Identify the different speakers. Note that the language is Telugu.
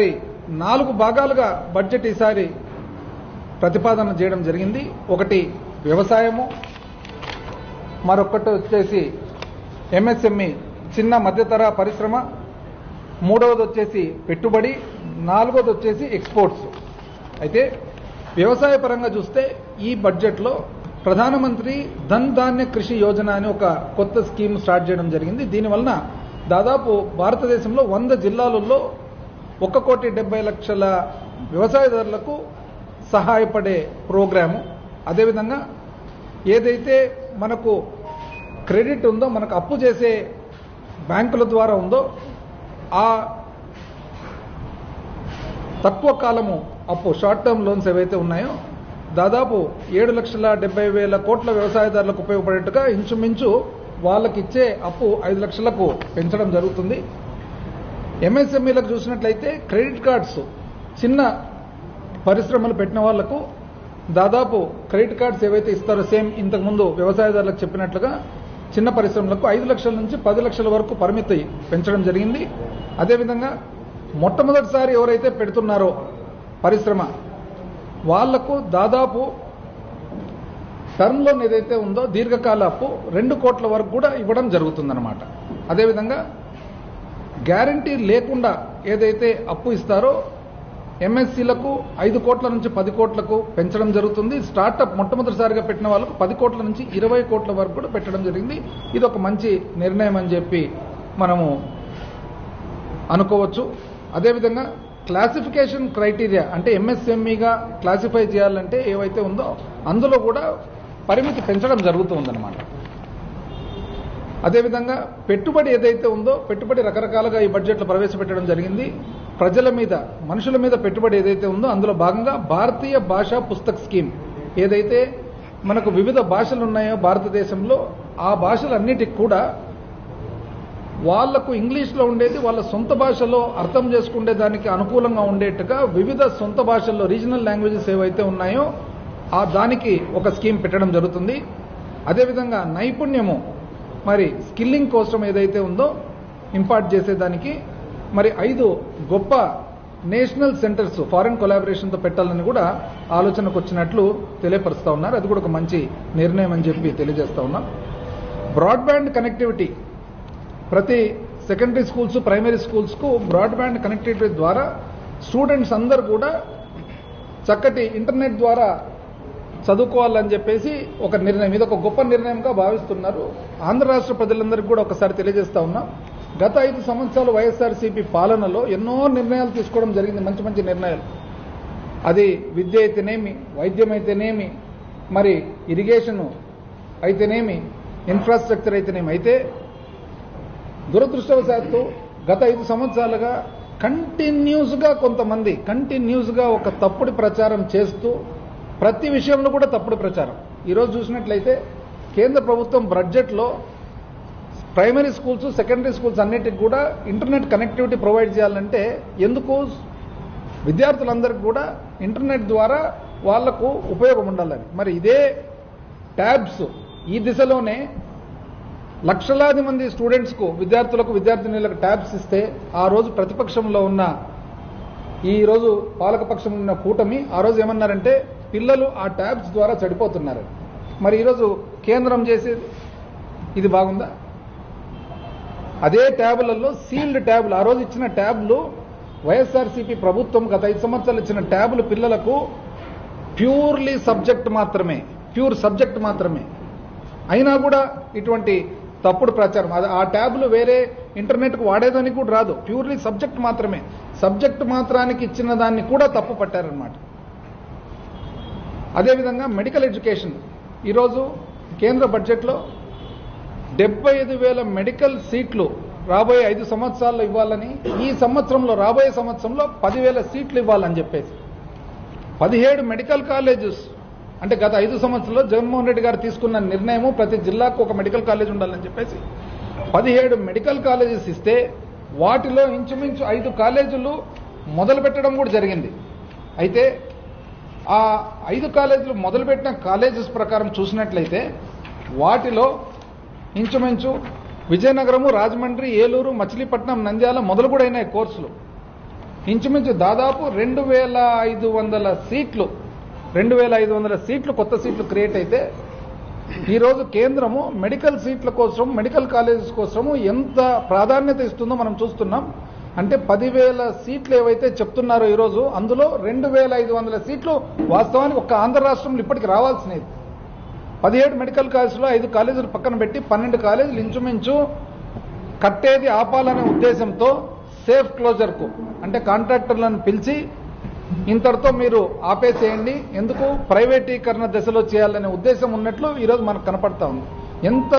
Speaker 1: మరి నాలుగు భాగాలుగా బడ్జెట్ ఈసారి ప్రతిపాదన చేయడం జరిగింది. ఒకటి వ్యవసాయము మరొకటి వచ్చేసి ఎంఎస్ఎంఈ చిన్న మధ్యతర పరిశ్రమ మూడవది వచ్చేసి పెట్టుబడి నాలుగవది వచ్చేసి ఎక్స్పోర్ట్స్. అయితే వ్యవసాయ పరంగా చూస్తే ఈ బడ్జెట్లో ప్రధానమంత్రి ధన్ ధాన్య కృషి యోజన అని ఒక కొత్త స్కీమ్ స్టార్ట్ చేయడం జరిగింది. దీనివలన దాదాపు భారతదేశంలో వంద జిల్లాలలో ఒక కోటి డెబ్బై లక్షల వ్యవసాయదారులకు సహాయపడే ప్రోగ్రాము. అదేవిధంగా ఏదైతే మనకు క్రెడిట్ ఉందో మనకు అప్పు చేసే బ్యాంకుల ద్వారా ఉందో ఆ తక్కువ కాలము అప్పు షార్ట్ టర్మ్ లోన్స్ ఏవైతే ఉన్నాయో దాదాపు ఏడు లక్షల డెబ్బై వేల కోట్ల వ్యవసాయదారులకు ఉపయోగపడేట్టుగా ఇంచుమించు వాళ్ళకి ఇచ్చే అప్పు ఐదు లక్షలకు పెంచడం జరుగుతుంది. ఎంఎస్ఎంఈలకు చూసినట్లయితే క్రెడిట్ కార్డ్స్ చిన్న పరిశ్రమలు పెట్టిన వాళ్ళకు దాదాపు క్రెడిట్ కార్డ్స్ ఏవైతే ఇస్తారో సేమ్ ఇంతకుముందు వ్యవసాయదారులకు చెప్పినట్లుగా చిన్న పరిశ్రమలకు ఐదు లక్షల నుంచి పది లక్షల వరకు పరిమితి పెంచడం జరిగింది. అదేవిధంగా మొట్టమొదటిసారి ఎవరైతే పెడుతున్నారో పరిశ్రమ వాళ్ళకు దాదాపు టర్మ్ లోన్ ఏదైతే ఉందో దీర్ఘకాల అప్పు రెండు కోట్ల వరకు కూడా ఇవ్వడం జరుగుతుందన్నమాట. అదేవిధంగా గ్యారంటీ లేకుండా ఏదైతే అప్పు ఇస్తారో ఎంఎస్సీలకు ఐదు కోట్ల నుంచి పది కోట్లకు పెంచడం జరుగుతుంది. స్టార్టప్ మొట్టమొదటిసారిగా పెట్టిన వాళ్ళకు పది కోట్ల నుంచి ఇరవై కోట్ల వరకు కూడా పెట్టడం జరిగింది. ఇది ఒక మంచి నిర్ణయం అని చెప్పి మనము అనుకోవచ్చు. అదేవిధంగా క్లాసిఫికేషన్ క్రైటీరియా అంటే ఎంఎస్ఎంఈగా క్లాసిఫై చేయాలంటే ఏవైతే ఉందో అందులో కూడా పరిమితి పెంచడం జరుగుతూ ఉందన్నమాట. అదేవిధంగా పెట్టుబడి ఏదైతే ఉందో పెట్టుబడి రకరకాలుగా ఈ బడ్జెట్లో ప్రవేశపెట్టడం జరిగింది. ప్రజల మీద మనుషుల మీద పెట్టుబడి ఏదైతే ఉందో అందులో భాగంగా భారతీయ భాషా పుస్తక్ స్కీమ్ ఏదైతే మనకు వివిధ భాషలు ఉన్నాయో భారతదేశంలో ఆ భాషలన్నిటికి కూడా వాళ్ళకు ఇంగ్లీష్లో ఉండేది వాళ్ళ సొంత భాషలో అర్థం చేసుకునే దానికి అనుకూలంగా ఉండేట్టుగా వివిధ సొంత భాషల్లో రీజనల్ లాంగ్వేజెస్ ఏవైతే ఉన్నాయో ఆ దానికి ఒక స్కీమ్ పెట్టడం జరుగుతుంది. అదేవిధంగా నైపుణ్యము మరి స్కిల్లింగ్ కోసం ఏదైతే ఉందో ఇంపార్ట్ చేసేదానికి మరి ఐదు గొప్ప నేషనల్ సెంటర్స్ ఫారెన్ కొలాబరేషన్తో పెట్టాలని కూడా ఆలోచనకు వచ్చినట్లు తెలియపరుస్తా ఉన్నారు. అది కూడా ఒక మంచి నిర్ణయం అని చెప్పి తెలియజేస్తా ఉన్నాం. Broadband connectivity. ప్రతి సెకండరీ స్కూల్స్ ప్రైమరీ స్కూల్స్కు బ్రాడ్బ్యాండ్ కనెక్టివిటీ ద్వారా స్టూడెంట్స్ అందరు కూడా చక్కటి ఇంటర్నెట్ ద్వారా చదువుకోవాలని చెప్పేసి ఒక నిర్ణయం ఇది ఒక గొప్ప నిర్ణయంగా భావిస్తున్నారు. ఆంధ్ర రాష్ట్ర ప్రజలందరికీ కూడా ఒకసారి తెలియజేస్తా ఉన్నాం గత ఐదు సంవత్సరాలు వైఎస్ఆర్సీపీ పాలనలో ఎన్నో నిర్ణయాలు తీసుకోవడం జరిగింది మంచి మంచి నిర్ణయాలు. అది విద్య అయితేనేమి వైద్యం అయితేనేమి మరి ఇరిగేషను అయితేనేమి ఇన్ఫ్రాస్ట్రక్చర్ అయితేనేమి. అయితే దురదృష్టవశాత్తు గత ఐదు సంవత్సరాలుగా కంటిన్యూస్గా కొంతమంది కంటిన్యూస్గా ఒక తప్పుడు ప్రచారం చేస్తూ ప్రతి విషయంలో కూడా తప్పుడు ప్రచారం. ఈరోజు చూసినట్లయితే కేంద్ర ప్రభుత్వం బడ్జెట్లో ప్రైమరీ స్కూల్స్ సెకండరీ స్కూల్స్ అన్నిటికి కూడా ఇంటర్నెట్ కనెక్టివిటీ ప్రొవైడ్ చేయాలంటే ఎందుకు? విద్యార్థులందరికీ కూడా ఇంటర్నెట్ ద్వారా వాళ్ళకు ఉపయోగం ఉండాలని. మరి ఇదే ట్యాబ్స్ ఈ దిశలోనే లక్షలాది మంది స్టూడెంట్స్కు విద్యార్థులకు విద్యార్థినులకు ట్యాబ్స్ ఇస్తే ఆ రోజు ప్రతిపక్షంలో ఉన్న ఈ రోజు పాలకపక్షం ఉన్న కూటమి ఆ రోజు ఏమన్నారంటే పిల్లలు ఆ ట్యాబ్స్ ద్వారా చెడిపోతున్నారు. మరి ఈరోజు కేంద్రం చేసేది ఇది బాగుందా? అదే ట్యాబులలో సీల్డ్ ట్యాబులు ఆ రోజు ఇచ్చిన ట్యాబ్లు వైఎస్ఆర్సీపీ ప్రభుత్వం గత ఐదు సంవత్సరాలు ఇచ్చిన ట్యాబులు పిల్లలకు ప్యూర్లీ సబ్జెక్ట్ మాత్రమే ప్యూర్ సబ్జెక్ట్ మాత్రమే. అయినా కూడా ఇటువంటి తప్పుడు ప్రచారం అది ఆ ట్యాబ్లు వేరే ఇంటర్నెట్కు వాడేదానికి కూడా రాదు. ప్యూర్లీ సబ్జెక్ట్ మాత్రమే. సబ్జెక్ట్ మాత్రానికి ఇచ్చిన దాన్ని కూడా తప్పు పట్టారనమాట అదేవిధంగా మెడికల్ ఎడ్యుకేషన్. ఈరోజు కేంద్ర బడ్జెట్లో డెబ్బై ఐదు వేల మెడికల్ సీట్లు రాబోయే ఐదు సంవత్సరాల్లో ఇవ్వాలని ఈ సంవత్సరంలో రాబోయే సంవత్సరంలో పదివేల సీట్లు ఇవ్వాలని చెప్పేసి. పదిహేడు మెడికల్ కాలేజెస్ అంటే గత ఐదు సంవత్సరాల్లో జగన్మోహన్ రెడ్డి గారు తీసుకున్న నిర్ణయము ప్రతి జిల్లాకు ఒక మెడికల్ కాలేజ్ ఉండాలని చెప్పేసి. పదిహేడు మెడికల్ కాలేజెస్ ఇస్తే వాటిలో ఇంచుమించు ఐదు కాలేజీలు మొదలు పెట్టడం కూడా జరిగింది. అయితే ఆ ఐదు కాలేజీలు మొదలుపెట్టిన కాలేజెస్ ప్రకారం చూసినట్లయితే వాటిలో ఇంచుమించు విజయనగరము రాజమండ్రి ఏలూరు మచిలీపట్నం నంద్యాల మొదలు కూడా అయినాయి కోర్సులు. ఇంచుమించు దాదాపు రెండు వేల ఐదు వందల సీట్లు రెండు వేల ఐదు వందల సీట్లు కొత్త సీట్లు క్రియేట్ అయితే ఈరోజు కేంద్రము మెడికల్ సీట్ల కోసం మెడికల్ కాలేజెస్ కోసము ఎంత ప్రాధాన్యత ఇస్తుందో మనం చూస్తున్నాం. అంటే పదివేల సీట్లు ఏవైతే చెప్తున్నారో ఈరోజు అందులో రెండు వేల ఐదు వందల సీట్లు వాస్తవానికి ఒక్క ఆంధ్ర రాష్ట్రంలో ఇప్పటికి రావాల్సినవి. పదిహేడు మెడికల్ కాలేజీలో ఐదు కాలేజీలు పక్కన పెట్టి పన్నెండు కాలేజీలు ఇంచుమించు కట్టేది ఆపాలనే ఉద్దేశంతో సేఫ్ క్లోజర్కు అంటే కాంట్రాక్టర్లను పిలిచి ఇంతటితో మీరు ఆపేసేయండి ఎందుకు? ప్రైవేటీకరణ దశలో చేయాలనే ఉద్దేశం ఉన్నట్లు ఈరోజు మనకు కనపడతా ఉంది. ఎంత